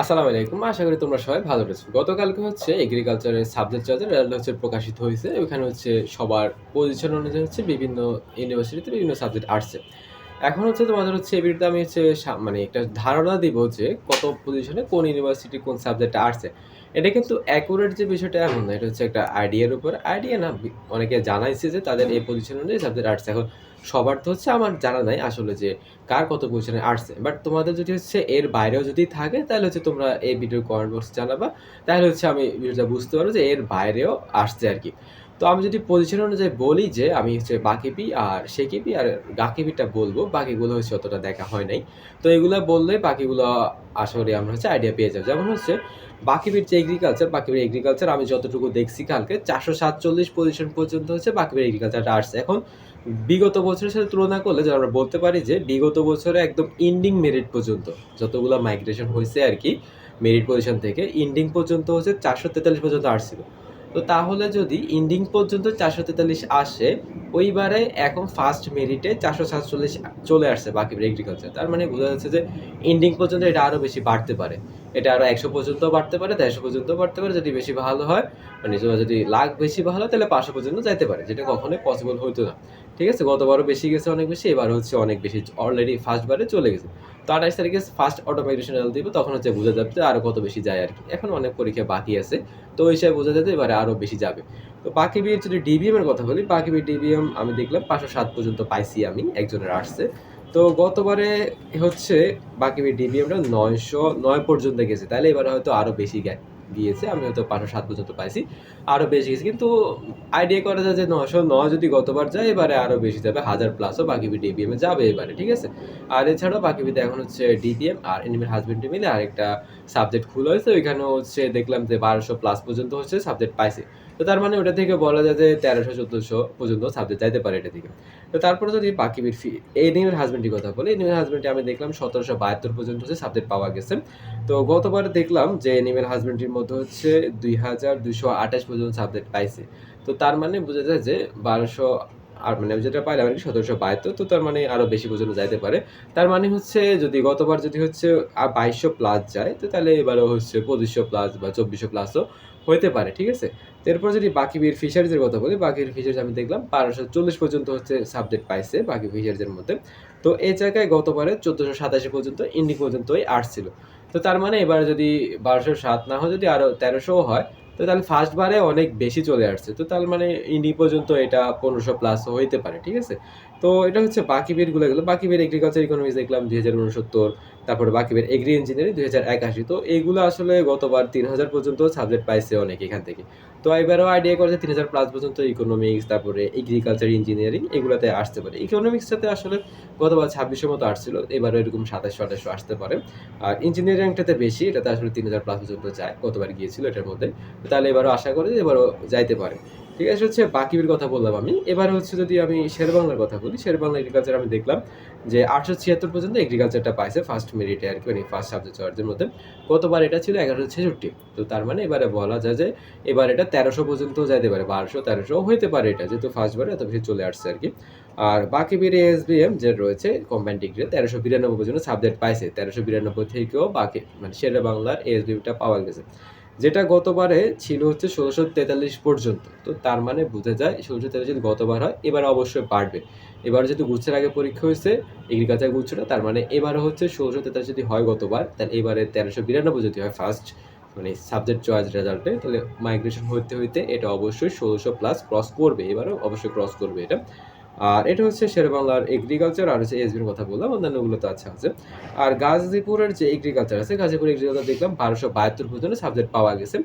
আসসালামু আলাইকুম, আশা করি তোমরা সবাই ভালো রয়েছো গতকালকে হচ্ছে এগ্রিকালচারের সাবজেক্ট চার্জের রেজাল্ট হচ্ছে প্রকাশিত হয়েছে ওইখানে হচ্ছে সবার পজিশন অনুযায়ী হচ্ছে বিভিন্ন ইউনিভার্সিটিতে বিভিন্ন সাবজেক্ট আসছে। এখন হচ্ছে তোমাদের হচ্ছে ভিডিওতে আমি হচ্ছে মানে একটা ধারণা দিব যে কত পজিশনে কোন ইউনিভার্সিটি কোন সাবজেক্টটা আসছে। এটা কিন্তু অ্যাকুরেট যে বিষয়টা এমন না এটা হচ্ছে একটা আইডিয়ার উপর আইডিয়া না অনেকে জানাইছে যে তাদের এই পজিশন অনুযায়ী সাবজেক্ট আসছে এখন সবার তো হচ্ছে আমার জানা নাই আসলে যে কার কত পজিশনে আর্টসে বাট তোমাদের যদি হচ্ছে এর বাইরেও যদি থাকে, তাহলে হচ্ছে তোমরা এই ভিডিওর কমেন্ট বক্সে জানাবা, তাহলে হচ্ছে আমি ভিডিওটা বুঝতে পারব যে এর বাইরেও আসছে আর কি। তো আমি যদি পজিশন অনুযায়ী বলি যে আমি হচ্ছে বাকিপি আর সেকিপি আর গাকিপিটা বলব, বাকিগুলো হচ্ছে অতটা দেখা হয় নাই। তো এগুলো বললে বাকিগুলো আশা করি আমরা হচ্ছে আইডিয়া পেয়ে যাব। যেমন হচ্ছে বাকিবির যে এগ্রিকালচার বাকিবির এগ্রিকালচার আমি যতটুকু দেখছি কালকে, চারশো সাতচল্লিশ পজিশন পর্যন্ত হচ্ছে বাকিবির এগ্রিকালচারটা আসছে। এখন বিগত বছরের সাথে তুলনা করলে যে আমরা বলতে পারি যে বিগত বছরে একদম ইন্ডিং মেরিট পর্যন্ত যতগুলো মাইগ্রেশন হয়েছে আর কি মেরিট পজিশন থেকে ইন্ডিং পর্যন্ত হচ্ছে চারশো তেতাল্লিশ পর্যন্ত আসছিল। তো তাহলে যদি ইন্ডিং পর্যন্ত চারশো তেতাল্লিশ আসে, ওইবারে এখন ফার্স্ট মেরিটে চারশো সাতচল্লিশ চলে আসছে বাকি এগ্রিকালচার তার মানে বোঝা যাচ্ছে যে ইন্ডিং পর্যন্ত এটা আরও বেশি বাড়তে পারে। এটা আরও একশো পর্যন্ত বাড়তে পারে, দেড়শো পর্যন্ত বাড়তে পারে। যদি বেশি ভালো হয় মানে যদি লাখ বেশি ভালো হয়, তাহলে পাঁচশো পর্যন্ত যাইতে পারে, যেটা কখনোই পসিবল হতো না। ঠিক আছে? গতবারও বেশি গেছে অনেক বেশি, এবার হচ্ছে অনেক বেশি। অলরেডি ফার্স্ট বারে চলে গেছে। তো আঠাশ তারিখে ফার্স্ট অটোমাইগ্রেশন রেজাল্ট দিব, তখন হচ্ছে বোঝা যাবে আরও কত বেশি যায় আর কি। এখন অনেক পরীক্ষা বাকি আছে, তো ওই হিসাবে বোঝা যাবে এবারে আরও বেশি যাবে। তো বাকি বিয়ের যদি ডিবিএম এর কথা বলি, বাকি বিয়ের ডিবিএম আমি দেখলাম পাঁচশো সাত পর্যন্ত পাইছি আমি, একজনের আসছে। তো গতবারে হচ্ছে বাকি বিয়ের ডিবিএমটা নয়শো নয় পর্যন্ত গেছে, তাহলে এবারে হয়তো আরও বেশি গে- গিয়েছে আমি হয়তো পাঁচশো সাত পর্যন্ত পাইছি আরও বেশি গেছে। কিন্তু আইডিয়া করা যায় যে নশো নয় যদি গতবার যায়, এবারে আরও বেশি যাবে, হাজার প্লাসও বাকি বি ডিবিএম যাবে এবারে, ঠিক আছে? আর এছাড়াও বাকি বিদ্যা এখন হচ্ছে ডিবিএম আর এনিমেল হাজবেন্ডে মিলে আরেকটা সাবজেক্ট খুলে হয়েছে ওইখানে হচ্ছে দেখলাম যে বারোশো প্লাস পর্যন্ত হচ্ছে সাবজেক্ট পাইছে। তো তার মানে ওটা থেকে বলা যায় যে তেরোশো, চোদ্দোশো পর্যন্ত সাবজেক্ট যাইতে পারে এটা থেকে। তো তারপরে যদি বাকি বির ফি এই নিমের হাজবেন্ডের কথা বলি, এই নিমের হাজবেন্ডে আমি দেখলাম সতেরোশো বাহাত্তর পর্যন্ত হচ্ছে সাবজেক্ট পাওয়া গেছে। তো গতবার দেখলাম যে এনিমেল হাজবেন্ডের মধ্যে হচ্ছে দুই হাজার দুইশো আঠাশ পর্যন্ত সাবজেক্ট পাইছে। তো তার মানে বোঝা যায় যে বারোশো আর মানে যেটা পাইলাম আর কি, সতেরোশো বাহাত্তর, তো তার মানে আরও বেশি পর্যন্ত যাইতে পারে। তার মানে হচ্ছে যদি গতবার যদি হচ্ছে বাইশশো প্লাস যায়, তো তাহলে এবারও হচ্ছে পঁচিশশো প্লাস বা চব্বিশশো প্লাসও হতে পারে, ঠিক আছে? এরপর যদি বাকি বীর ফিশারিজের কথা বলি, বাকি ফিশারিজ আমি দেখলাম বারোশো চল্লিশ পর্যন্ত হচ্ছে সাবজেক্ট পাইছে বাকি ফিশারিজের মধ্যে। তো এই জায়গায় গতবারে চোদ্দোশো সাতাশি পর্যন্ত ইন্ডি পর্যন্তই আসছিল। তো তার মানে এবার যদি বারোশো সাত না হয়, যদি আরও তেরোশোও হয় তো তাহলে ফার্স্ট বারে অনেক বেশি চলে আসছে। তো তাহলে মানে ইন্ডি পর্যন্ত এটা পনেরোশো প্লাস হইতে পারে, ঠিক আছে? তো এটা হচ্ছে বাকি বেরগুলো গেলো। বাকি বের এগ্রিকালচার ইকোনমিক্স দেখলাম দুই হাজার উনসত্তর, তারপরে বাকি বের এগ্রি ইঞ্জিনিয়ারিং দুই হাজার একাশি। তো এইগুলো আসলে গতবার তিন হাজার পর্যন্ত সাবজেক্ট পাইছে অনেক এখান থেকে। তো এবারও আইডিয়া করেছে তিন হাজার প্লাস পর্যন্ত ইকোনমিক্স তারপরে এগ্রিকালচার ইঞ্জিনিয়ারিং এগুলোতে আসতে পারে। ইকোনমিক্সটাতে আসলে গতবার ছাব্বিশের মতো আসছিল, এবারও এরকম সাতাশশো আঠাশশো আসতে পারে। আর ইঞ্জিনিয়ারিংটাতে বেশি, এটাতে আসলে তিন হাজার প্লাস পর্যন্ত যায়, গতবার গিয়েছিল এটার মধ্যে। তাহলে এবারও আশা করে যে এবারও যাইতে পারে। ঠিক আছে, হচ্ছে বাকির কথা বললাম আমি। এবার হচ্ছে যদি আমি শেরবাংলার কথা বলি, শেরবাংলা এগ্রিকালচার আমি দেখলাম যে আটশো ছিয়াত্তর পর্যন্ত এগ্রিকালচারটা পাইছে ফার্স্ট মেরিটে আর কি মানে ফার্স্ট সাবজেক্ট চার্জের মধ্যে। গতবার এটা ছিল এগারোশো ছেষট্টি। তো তার মানে এবারে বলা যায় যে এবার এটা তেরোশো পর্যন্ত যাইতে পারে, বারোশো, তেরোশো হইতে পারে এটা, যেহেতু ফার্স্ট বারে এত বেশি চলে আসছে আর কি। আর বাকি বের এসবিএম যে রয়েছে কম্বাইন্ড ডিগ্রি তেরোশো বিরানব্বই পর্যন্ত সাবজেক্ট পাইছে, তেরোশো বিরানব্বই থেকেও বাকি মানে শেরে বাংলার এসবিএমটা পাওয়া গেছে। যেটা গতবারে ছিল হচ্ছে ষোলোশো তেতাল্লিশ পর্যন্ত। তো তার মানে বোঝা যায় ষোলোশো তেতাল্লিশ যদি গতবার হয় এবার অবশ্যই বাড়বে। এবার যেহেতু গুচ্ছের আগে পরীক্ষা হয়েছে, এগ্রিকালচার গুচ্ছটা, তার মানে এবারও হচ্ছে ষোলোশো তেতাল্লিশ যদি হয় গতবার, তাহলে এবারে তেরোশো বিরানব্বই যদি হয় ফার্স্ট মানে সাবজেক্ট চয়েস রেজাল্টে তাহলে মাইগ্রেশন হইতে হইতে এটা অবশ্যই ষোলোশো প্লাস ক্রস করবে। এবারও অবশ্যই ক্রস করবে এটা। আর এটা হচ্ছে শেরবাংলার এগ্রিকালচার আর হচ্ছে এসবির কথা বললাম, অন্যান্যগুলো তো আছে আছে। আর গাজীপুরের যে এগ্রিকালচার আছে গাজীপুর এগ্রিকালচার দেখলাম বারোশো বাহাত্তর পর্যন্ত সাবজেক্ট পাওয়া গেছে।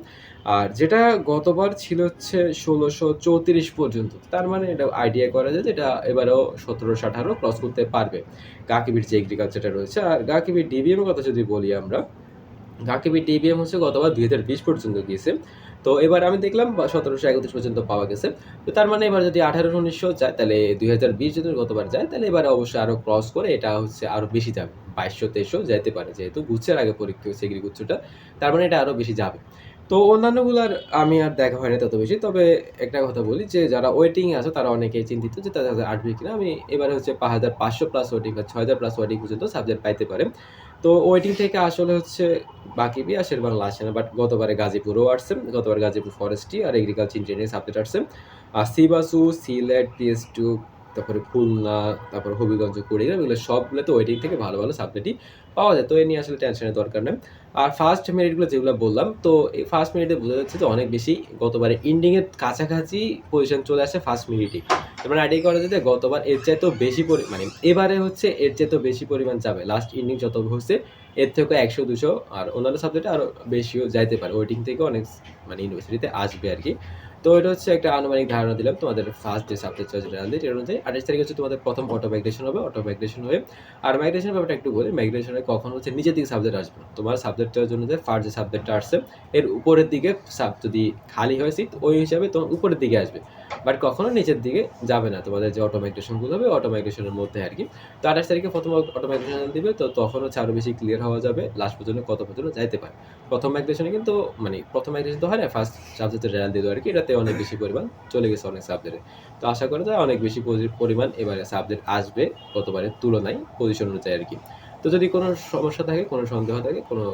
আর যেটা গতবার ছিল হচ্ছে ষোলোশো চৌত্রিশ পর্যন্ত, তার মানে এটা আইডিয়া করা যায় যে এটা এবারেও সতেরোশো আঠারো ক্রস করতে পারবে। গাকিবির যে এগ্রিকালচারটা রয়েছে, আর গাকিবির ডিবিএম কথা যদি বলি আমরা, গাকিবির ডিবিএম হচ্ছে গতবার দুই হাজার বিশ পর্যন্ত গিয়েছে। তো এবার আমি দেখলাম সতেরোশো একত্রিশ পর্যন্ত পাওয়া গেছে। তো তার মানে এবার যদি আঠারো উনিশশো যায়, তাহলে দুই হাজার বিশ যদি গতবার যায়, তাহলে এবার অবশ্যই আরও ক্রস করে এটা হচ্ছে আরও বেশি যাবে। বাইশশো, তেইশশো যেতে পারে, যেহেতু গুচ্ছের আগে পরীক্ষা হচ্ছে এগ্রি গুচ্ছটা তার মানে এটা আরও বেশি যাবে। তো অন্যান্যগুলোর আমি আর দেখা হয়নি তত বেশি, তবে একটা কথা বলি যে যারা ওয়েটিংয়ে আছে, তারা অনেকেই চিন্তিত যে তাদের আসবে কিনা। আমি এবারে হচ্ছে পাঁচ হাজার পাঁচশো প্লাস ওয়েটিং বা ছয় হাজার প্লাস ওয়েটিং পর্যন্ত সাবজেক্ট পাইতে পারে। তো ওয়েটিং থেকে আসলে হচ্ছে বাকি বি আসে বাংলা আসে না বাট গতবারে গাজীপুরও আসছে, গতবার গাজীপুর ফরেস্টি আর এগ্রিকালচার ইঞ্জিনিয়ারিং সাবজেক্ট আসছে। আর সিবাসু, সিলেট পিএস টু তারপরে খুলনা, তারপরে হবিগঞ্জ কুড়িগ্রাম, এগুলো সবগুলোতে ওয়েটিং থেকে ভালো ভালো সাবজেক্টই পাওয়া যায়। তো এ নিয়ে আসলে টেনশনের দরকার নেই। আর ফার্স্ট মেরিটগুলো যেগুলো বললাম, তো এই ফার্স্ট মিনিটে বোঝা যাচ্ছে যে অনেক বেশি গতবারে ইন্ডিংয়ের কাছাকাছি পজিশন চলে আসে ফার্স্ট তার মানে আইডিয়া করা যায় যে গতবার এর চাইতেও বেশি পরি মানে এবারে হচ্ছে এর চাইতেও বেশি পরিমাণ যাবে লাস্ট ইন্ডিং যত হচ্ছে, এর থেকে একশো দুশো আর অন্যান্য সাবজেক্টে আরও বেশিও যাইতে পারে। ওয়েটিং থেকে অনেক মানে ইউনিভার্সিটিতে আসবে আর কি। তো এটা হচ্ছে একটা আনুমানিক ধারণা দিলাম তোমাদের ফার্স্ট যে সাবজেক্ট চয়েস রেজাল্ট এর অনুযায়ী আঠাশ তারিখ হচ্ছে তোমাদের প্রথম অটো মাইগ্রেশন হবে অটো মাইগ্রেশন হয়ে আর মাইগ্রেশন ব্যাপারটা একটু বলি মাইগ্রেশনে কখন হচ্ছে নিচের দিকে সাবজেক্ট আসবে না। তোমার সাবজেক্ট চয়েস অনুযায়ী ফার্স্ট যে সাবজেক্টটা আসছে, এর উপরের দিকে সাব যদি খালি হয় সিট ওই হিসাবে তোমার উপরের দিকে আসবে। বাট কখনো নিচের দিকে যাবে না, তোমাদের যে অটো মাইগ্রেশনগুলো হবে অটো মাইগ্রেশনের মধ্যে আর কি। তো আঠাশ তারিখে প্রথম অটো মাইগ্রেশন দিবে, তো তখন হচ্ছে আরও বেশি ক্লিয়ার হওয়া যাবে লাস্ট পর্যন্ত কত পর্যন্ত যাইতে পারে। প্রথম মাইগ্রেশনে কিন্তু মানে প্রথম মাইগ্রেশন তো হয় না ফার্স্ট সাবজেক্টের রেজাল্ট দিল আর কি এটাতে অনেক বেশি পরিমাণ চলে গেছে অনেক সাবজেক্টে তো আশা করা যায় অনেক বেশি পরিমাণ এবারে সাবজেক্ট আসবে গতবারের তুলনায় পজিশন অনুযায়ী আর কি। তো যদি কোনো সমস্যা থাকে, কোনো সন্দেহ থাকে, কোনো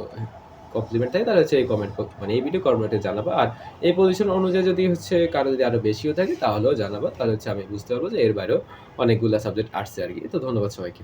কমপ্লিমেন্ট থাকে, তাহলে হচ্ছে এই কমেন্ট মানে এই ভিডিও কমেন্টে জানাবা। আর এই পজিশন অনুযায়ী যদি হচ্ছে কারও যদি আরও বেশিও থাকে, তাহলেও জানাবা। তাহলে হচ্ছে আমি বুঝতে পারব যে এর বাইরেও অনেকগুলো সাবজেক্ট আসছে আর কি। তো ধন্যবাদ সবাইকে।